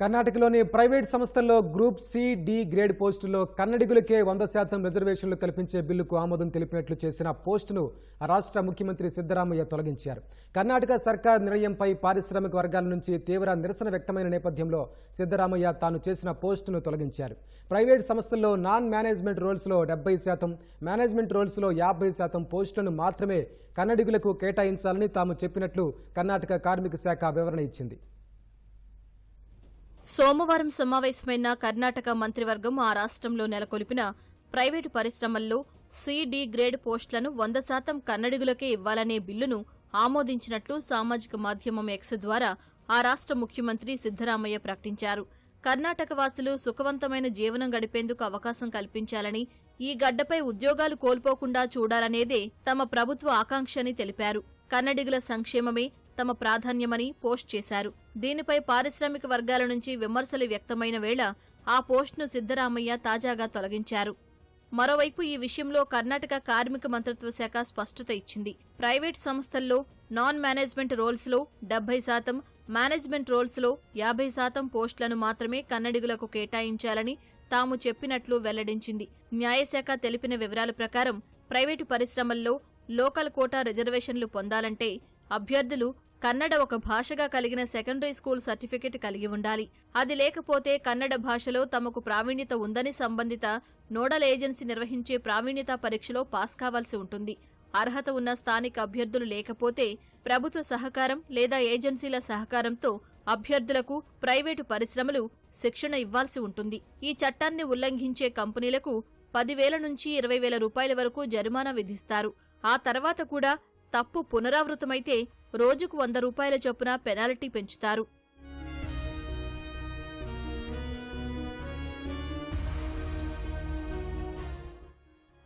కర్ణాటకలోని ప్రైవేట్ సంస్థల్లో group C D grade పోస్టుల్లో కన్నడిగులకే వంద శాతం రిజర్వేషన్లు కల్పించే బిల్లుకు ఆమోదం తెలిపినట్లు చేసిన పోస్టును ఆ రాష్ట్ర ముఖ్యమంత్రి సిద్దరామయ్య తొలగించారు. కర్ణాటక సర్కార్ నిర్ణయంపై పారిశ్రామిక వర్గాల నుంచి తీవ్ర నిరసన వ్యక్తమైన నేపథ్యంలో సిద్దరామయ్య తాను చేసిన పోస్టును తొలగించారు. ప్రైవేట్ సంస్థల్లో నాన్ మేనేజ్మెంట్ రోల్స్లో డెబ్బై శాతం మేనేజ్మెంట్ రోల్స్లో యాభై శాతం పోస్టులను మాత్రమే కన్నడిగులకు కేటాయించాలని తాము చెప్పినట్లు కర్ణాటక కార్మిక శాఖ వివరణ ఇచ్చింది. సోమవారం సమావేశమైన కర్ణాటక మంత్రివర్గం ఆ రాష్ట్రంలో నెలకొల్పిన ప్రైవేటు పరిశ్రమల్లో సిడి గ్రేడ్ పోస్టులను వంద శాతం కన్నడిగులకే ఇవ్వాలనే బిల్లును ఆమోదించినట్లు సామాజిక మాధ్యమం ఎక్స్ ద్వారా ఆ రాష్ట్ర ముఖ్యమంత్రి సిద్దరామయ్య ప్రకటించారు. కర్ణాటక వాసులు సుఖవంతమైన జీవనం గడిపేందుకు అవకాశం కల్పించాలని ఈ గడ్డపై ఉద్యోగాలు కోల్పోకుండా చూడాలనేదే తమ ప్రభుత్వ ఆకాంక్ష అని తెలిపారు. కన్నడిగుల సంక్షేమమే తమ ప్రాధాన్యమని పోస్ట్ చేశారు. దీనిపై పారిశ్రామిక వర్గాల నుంచి విమర్శలు వ్యక్తమైన వేళ ఆ పోస్టును సిద్దరామయ్య తాజాగా తొలగించారు. మరోవైపు ఈ విషయంలో కర్ణాటక కార్మిక మంత్రిత్వ శాఖ స్పష్టత ఇచ్చింది. ప్రైవేట్ సంస్థల్లో నాన్ మేనేజ్మెంట్ రోల్స్లో డెబ్బై శాతం మేనేజ్మెంట్ రోల్స్లో యాభై శాతం పోస్టులను మాత్రమే కన్నడిగులకు కేటాయించాలని తాము చెప్పినట్లు వెల్లడించింది. న్యాయశాఖ తెలిపిన వివరాల ప్రకారం ప్రైవేటు పరిశ్రమల్లో లోకల్ కోటా రిజర్వేషన్లు పొందాలంటే అభ్యర్థులు కన్నడ ఒక భాషగా కలిగిన సెకండరీ స్కూల్ సర్టిఫికెట్ కలిగి ఉండాలి. అది లేకపోతే కన్నడ భాషలో తమకు ప్రావీణ్యత ఉందని సంబంధిత నోడల్ ఏజెన్సీ నిర్వహించే ప్రావీణ్యత పరీక్షలో పాస్ కావాల్సి ఉంటుంది. అర్హత ఉన్న స్థానిక అభ్యర్థులు లేకపోతే ప్రభుత్వ సహకారం లేదా ఏజెన్సీల సహకారంతో అభ్యర్థులకు ప్రైవేటు పరిశ్రమలు శిక్షణ ఇవ్వాల్సి ఉంటుంది. ఈ చట్టాన్ని ఉల్లంఘించే కంపెనీలకు పదివేల నుంచి ఇరవై వేల రూపాయల వరకు జరిమానా విధిస్తారు. ఆ తర్వాత కూడా తప్పు పునరావృతమైతే రోజుకు వంద రూపాయల చొప్పున పెనాల్టీ పెంచుతారు.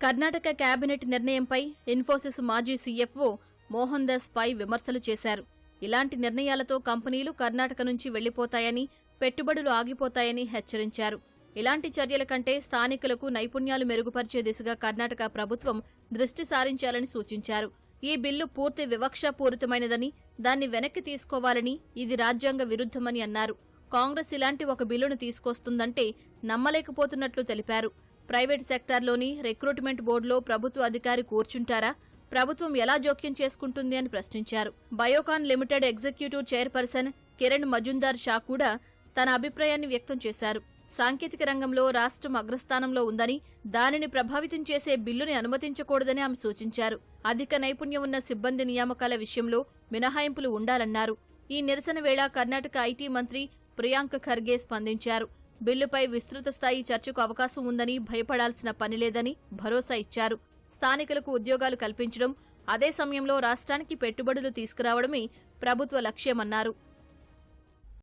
కర్ణాటక కేబినెట్ నిర్ణయంపై ఇన్ఫోసిస్ మాజీ సీఎఫ్ఓ మోహన్ దాస్ పై విమర్శలు చేశారు. ఇలాంటి నిర్ణయాలతో కంపెనీలు కర్ణాటక నుంచి వెళ్ళిపోతాయని పెట్టుబడులు ఆగిపోతాయని హెచ్చరించారు. ఇలాంటి చర్యల కంటే స్థానికులకు నైపుణ్యాలు మెరుగుపరిచే దిశగా కర్ణాటక ప్రభుత్వం దృష్టి సారించాలని సూచించారు. ఈ బిల్లు పూర్తి వివక్షపూరితమైనదని దాన్ని వెనక్కి తీసుకోవాలని ఇది రాజ్యాంగ విరుద్ధమని అన్నారు. కాంగ్రెస్ ఇలాంటి ఒక బిల్లును తీసుకొస్తుందంటే నమ్మలేకపోతున్నట్లు తెలిపారు. ప్రైవేట్ సెక్టార్లోని రిక్రూట్మెంట్ బోర్డులో ప్రభుత్వ అధికారి కూర్చుంటారా? ప్రభుత్వం ఎలా జోక్యం చేసుకుంటుంది అని ప్రశ్నించారు. Biocon limited executive chairperson Kiran Mazumdar Shaw కూడా తన అభిప్రాయాన్ని వ్యక్తం చేశారు. సాంకేతిక రంగంలో రాష్ట్రం అగ్రస్థానంలో ఉందని దానిని ప్రభావితం చేసే బిల్లుని అనుమతించకూడదని ఆమె సూచించారు. అధిక నైపుణ్యం ఉన్న సిబ్బంది నియామకాల విషయంలో మినహాయింపులు ఉండాలన్నారు. ఈ నిరసన వేళ కర్ణాటక ఐటీ మంత్రి ప్రియాంక ఖర్గే స్పందించారు. బిల్లుపై విస్తృత స్థాయి చర్చకు అవకాశం ఉందని భయపడాల్సిన పనిలేదని భరోసా ఇచ్చారు. స్థానికులకు ఉద్యోగాలు కల్పించడం అదే సమయంలో రాష్ట్రానికి పెట్టుబడులు తీసుకురావడమే ప్రభుత్వ లక్ష్యమన్నారు.